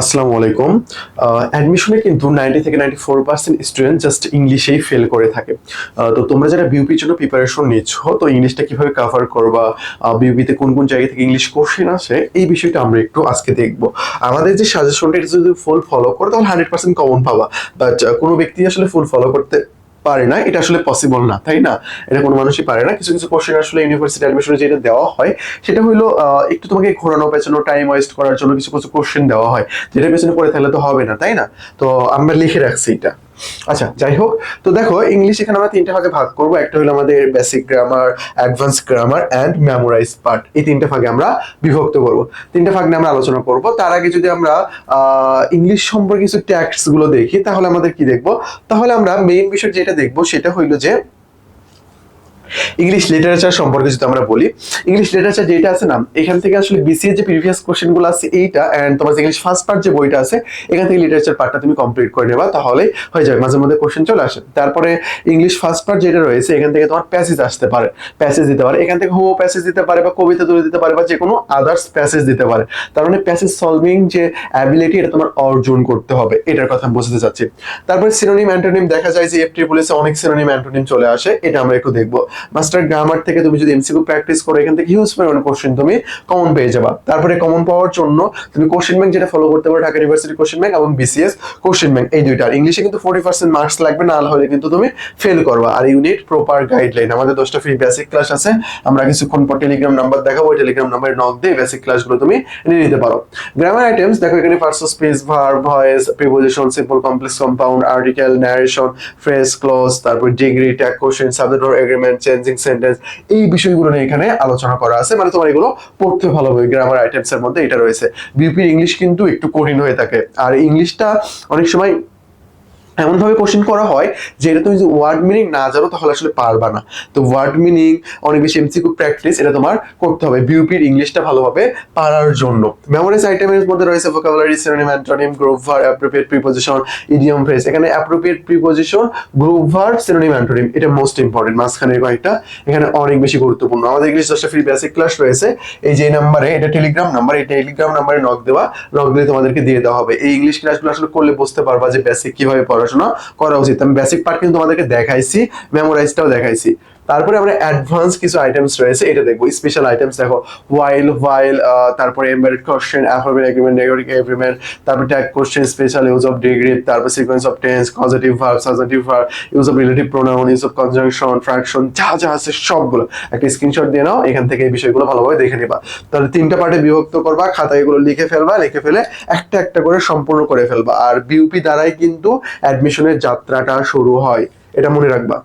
আসসালামু আলাইকুম। অ্যাডমিশনে কিন্তু নাইনটি থেকে ninety four percent student just ইংলিশেই fail করে থাকে। তো তোমরা যারা বিউপির জন্য প্রিপারেশন নিচ্ছ, তো ইংলিশটা কীভাবে কভার করবা বিউপিতে কোন কোন জায়গা থেকে ইংলিশ কোশ্চেন আসে, এই বিষয়টা আমরা একটু আজকে দেখব। আমাদের যে সাজেশনটা এটা যদি ফুল ফলো করো, তাহলে হান্ড্রেড পার্সেন্ট কমন পাবা। বাট কোনো ব্যক্তি আসলে ফুল ফলো করতে পারে না, এটা আসলে পসিবল না, তাই না? এটা কোনো মানুষই পারে না। কিছু কিছু কোশ্চেন আসলে ইউনিভার্সিটি অ্যাডমিশনে যেটা দেওয়া হয়, সেটা হলো একটু তোমাকে ঘোরানো, পেছানো টাইম ওয়েস্ট করার জন্য কিছু কিছু কোশ্চেন দেওয়া হয় যেটা পেছনে পড়ে থাকলে তো হবে না, তাই না? তো আমরা লিখে রাখছি এটা। আচ্ছা যাই হোক, তো দেখো ইংলিশ এখানে আমরা তিনটা ভাগে ভাগ করব। একটা হলো আমাদের basic grammar advance grammar and memorize part এই তিনটা ভাগে আমরা বিভক্ত করব। তিনটা ভাগ নিয়ে আমরা আলোচনা করব। তার আগে যদি আমরা ইংলিশ সম্পর্কে কিছু ট্যাক্সগুলো দেখি, তাহলে আমাদের কি দেখব? তাহলে আমরা মেইন বিষয় যেটা দেখব, সেটা হইল যে ইংলিশ লিটারেচার সম্পর্কে যদি আমরা বলি ইংলিশ লিটারেচার যেটা আছে না, এখান থেকে আসলে বিসিএ যে প্রিভিয়াস কোশ্চেনগুলো আছে এইটা এন্ড তোমার ইংলিশ ফার্স্ট পার্ট যে বইটা আছে, এখান থেকে লিটারেচার পার্টটা তুমি কমপ্লিট করে নেবা, তাহলে হয়ে যাবে। মাঝে মধ্যে কোশ্চেন চলে আসে। তারপরে ইংলিশ ফার্স্ট পার্ট যেটা রয়েছে, এখান থেকে তোমার প্যাসেজ আসতে পারে। প্যাসেজ দিতে পারে। এখান থেকে হো প্যাসেজ দিতে পারে বা কবিতা তুলে দিতে পারে বা যে কোনো আদার্স প্যাসেজ দিতে পারে। তার মানে প্যাসেজ সলভিং যে অ্যাবিলিটি এটা তোমার অর্জন করতে হবে। এটার কথা আমি বোঝাতে চাচ্ছি। তারপরে সিনোনিম অ্যান্টোনিম দেখা যায় যে এফ ট্রিপল অনেক সিনোনিম অ্যান্টোনিম চলে আসে। এটা আমরা একটু দেখব। মাস্টার গ্রামার থেকে তুমি যদি এমসিকিউ প্র্যাকটিস করো, এখান থেকে হিউজ পরিমাণ কোশ্চেন তুমি কমন পেয়ে যাবা। তারপরে কমন পাওয়ার জন্য তুমি কোশ্চেন ব্যাংক যেটা ফলো করতে পারো, ঢাকা ইউনিভার্সিটি কোশ্চেন ব্যাংক এবং বিসিএস কোশ্চেন ব্যাংক এই দুইটা। ইংলিশে কিন্তু ফোর্টি পার্সেন্ট মার্কস লাগবে, না হলে কিন্তু তুমি ফেল করবা। আর ইউনিট প্রপার গাইডলাইন আমাদের দশটা ফ্রি বেসিক ক্লাস আছে। আমরা কিছুক্ষণ পর টেলিগ্রাম নাম্বার দেখাবো, ওই টেলিগ্রাম নাম্বারে নক দিয়ে বেসিক ক্লাসগুলো তুমি নিয়ে নিতে পারো। গ্রামার আইটেমস দেখো এখানে first space verb voice preposition simple complex compound article narration phrase clause তারপর degree tag question subject or agreement changing sentence এই বিষয়গুলো নিয়ে এখানে আলোচনা করা আছে। মানে তোমার এগুলো পড়তে ভালো হবে গ্রামার আইটেমস এর মধ্যে এটা রয়েছে। বিপি ইংলিশ কিন্তু একটু কঠিন হয়ে থাকে। আর ইংলিশটা অনেক সময় এমন ভাবে কোশ্চেন করা হয় যে এটা তুমি যদি ওয়ার্ড মিনিং না জানো, তাহলে আসলে পারবা না। তো ওয়ার্ড মিনিং অনেক বেশি এমসিকিউ প্র্যাকটিস এটা তোমার করতে হবে। বিউপির ইংলিশটা ভালোভাবে পারার জন্য। মেমোরিজ আইটেমের মধ্যে রয়েছে vocabulary synonym antonym group verb appropriate preposition idiom phrase এখানে appropriate preposition group verb synonym antonym এটা মোস্ট ইম্পর্টেন্ট মাঝখানের কয়েকটা এখানে অনেক বেশি গুরুত্বপূর্ণ। আমাদের ইংলিশ দশটা ফ্রি বেসিক ক্লাস রয়েছে। এই যে নাম্বারে এটা টেলিগ্রাম নাম্বার এই টেলিগ্রাম নাম্বারে নক দেওয়া নক দিলে তোমাদেরকে দিয়ে দেওয়া হবে। এই ইংলিশ ক্লাসগুলো আসলে করলে বুঝতে পারবা যে বেসিক কীভাবে পড়াশোনা করা উচিত। আমি বেসিক পার্ট কিন্তু তোমাদেরকে দেখাইছি মেমোরাইজটাও দেখাইছি। তারপরে আমরা অ্যাডভান্স কিছু আইটেমস রয়েছে, এটা দেখব। স্পেশাল আইটেমস দেখো ওয়াইল ওয়াইল তারপরে embedded question affirmative agreement negative agreement তারপর tag question special use of degree তারপর sequence of tense positive verb subjective verb use of relative pronoun use of conjunction fraction যা যা আছে সবগুলো। একটা screenshot দিয়ে নাও, এখান থেকে এই বিষয়গুলো ভালোভাবে দেখে নিবা। তাহলে তিনটা পার্টে বিভক্ত করবা খাতায় এগুলো লিখে ফেলবা, লিখে ফেলে একটা একটা করে সম্পূর্ণ করে ফেলবা। আর বিউপি দ্বারাই কিন্তু অ্যাডমিশনের যাত্রাটা শুরু হয়। এটা মনে রাখবা।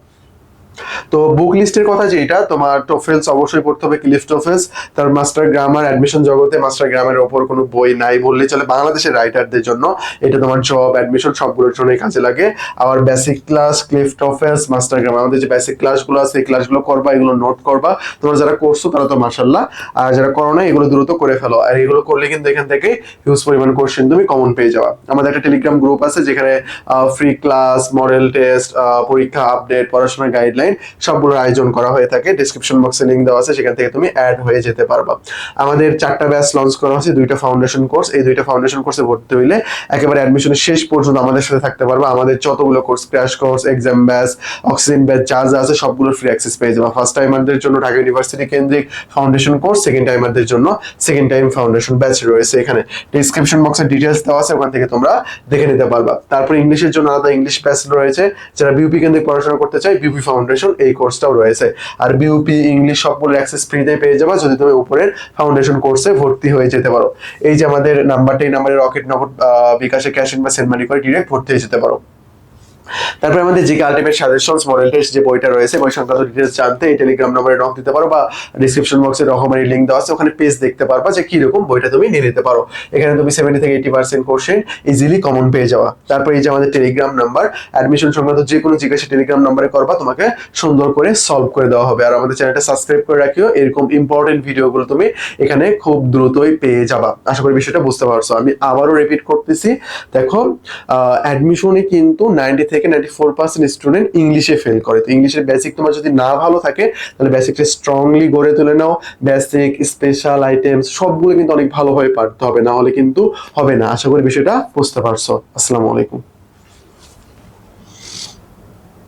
তো বুক লিস্টের কথা যেটা তোমার টোফেলস অবশ্যই পড়তে হবে ক্লিফ টোফেলস তার মাস্টার গ্রামার অ্যাডমিশন জগতে মাস্টার গ্রামের ওপর কোনো বই নাই বললে চলে বাংলাদেশের রাইটারদের জন্য। এটা তোমার জব অ্যাডমিশন সবগুলোর জন্যই কাজে লাগে। আবার basic class Cliff TOEFLs master grammar আমাদের যে বেসিক ক্লাসগুলো আছে এই ক্লাসগুলো করবা, এগুলো নোট করবা। তোমরা যারা করছ, তারা তো মাসাল্লাহ আর যারা করো না এগুলো দ্রুত করে ফেলো। আর এগুলো করলে কিন্তু এখান থেকে হিউজ পরিমাণ কোশ্চেন তুমি কমন পেয়ে যাবা। আমাদের একটা টেলিগ্রাম গ্রুপ আছে, যেখানে ফ্রি ক্লাস মডেল টেস্ট পরীক্ষা আপডেট পড়াশোনার গাইডলাইন সবগুলোর আয়োজন করা হয়ে থাকে। ডিসক্রিপশন বক্সে লিঙ্ক দেওয়া আছে, সেখান থেকে তুমি অ্যাড হয়ে যেতে পারবা। আমাদের চারটা ব্যাচ লঞ্চ করা হয়েছে, দুইটা ফাউন্ডেশন কোর্স এই দুইটা ফাউন্ডেশন কোর্সে ভর্তি হইলে একেবারে অ্যাডমিশনের শেষ পর্যন্ত আমাদের সাথে থাকতে পারবা। আমাদের যতগুলো course crash course exam batch oxygen batch যা যা আছে, সবগুলোর ফ্রি অ্যাক্সেস পেয়ে যাবা। ফার্স্ট টাইমারদের জন্য ঢাকা ইউনিভার্সিটি কেন্দ্রিক ফাউন্ডেশন কোর্স সেকেন্ড টাইমারদের জন্য সেকেন্ড টাইম ফাউন্ডেশন ব্যাচ রয়েছে এখানে। ডিসক্রিপশন বক্সে ডিটেলস দেওয়া আছে, ওখান থেকে তোমরা দেখে নিতে পারবা। তারপর ইংলিশের জন্য আলাদা ইংলিশ ব্যাচ রয়েছে। যারা বিউপি কেন্দ্রিক পড়াশোনা করতে চায় বিউপি ফাউন্ডেশন এই কোর্সটাও রয়েছে। আর বিউপি ইংলিশ সবগুলো অ্যাক্সেস ফ্রিতে পেয়ে যাবা যদি তুমি উপরের ফাউন্ডেশন কোর্সে ভর্তি হয়ে যেতে পারো। এই যে আমাদের নাম্বারটা এই নাম্বারে রকেট নগর বিকাশে ক্যাশ ইন বা সেন্ড মানি করে ডিরেক্ট ভর্তি হয়ে যেতে পারো। তারপরে আমাদের GK ultimate suggestions model test যে বইটা রয়েছে, বই সংক্রান্ত ডিটেলস জানতে এই টেলিগ্রাম নম্বরে নক দিতে পারো বা ডিসক্রিপশন বক্সে রকমারি লিঙ্ক দেওয়া আছে, ওখানে পেজ দেখতে পারবা যে কীরকম বইটা তুমি নিয়ে নিতে পারো। এখানে তুমি সেভেন্টি থেকে এইটি পার্সেন্ট ইজিলি কমন পেয়ে যাওয়া। তারপর এই যে আমাদের টেলিগ্রাম নাম্বার অ্যাডমিশন সংক্রান্ত যে কোনো জিজ্ঞাসা টেলিগ্রাম নাম্বারে করবা, তোমাকে সুন্দর করে সলভ করে দেওয়া হবে। আর আমাদের চ্যানেলটা সাবস্ক্রাইব করে রাখিও, এরকম ইম্পর্টেন্ট ভিডিওগুলো তুমি এখানে খুব দ্রুতই পেয়ে যাবা। আশা করি বিষয়টা বুঝতে পারছ। আমি আবারও রিপিট করতেছি। দেখো অ্যাডমিশনে কিন্তু নাইনটি থেকে থেকে নাইনটি ফোর পার্সেন্ট স্টুডেন্ট ইংলিশে ফেল করে। তো ইংলিশের বেসিক তোমার যদি না ভালো থাকে, তাহলে বেসিকটা স্ট্রংলি গড়ে তুলে নাও। বেসিক স্পেশাল আইটেমস সবগুলো কিন্তু অনেক ভালোভাবে পারতে হবে, না হলে কিন্তু হবে না। আশা করি বিষয়টা বুঝতে পারছ। আসসালামু আলাইকুম।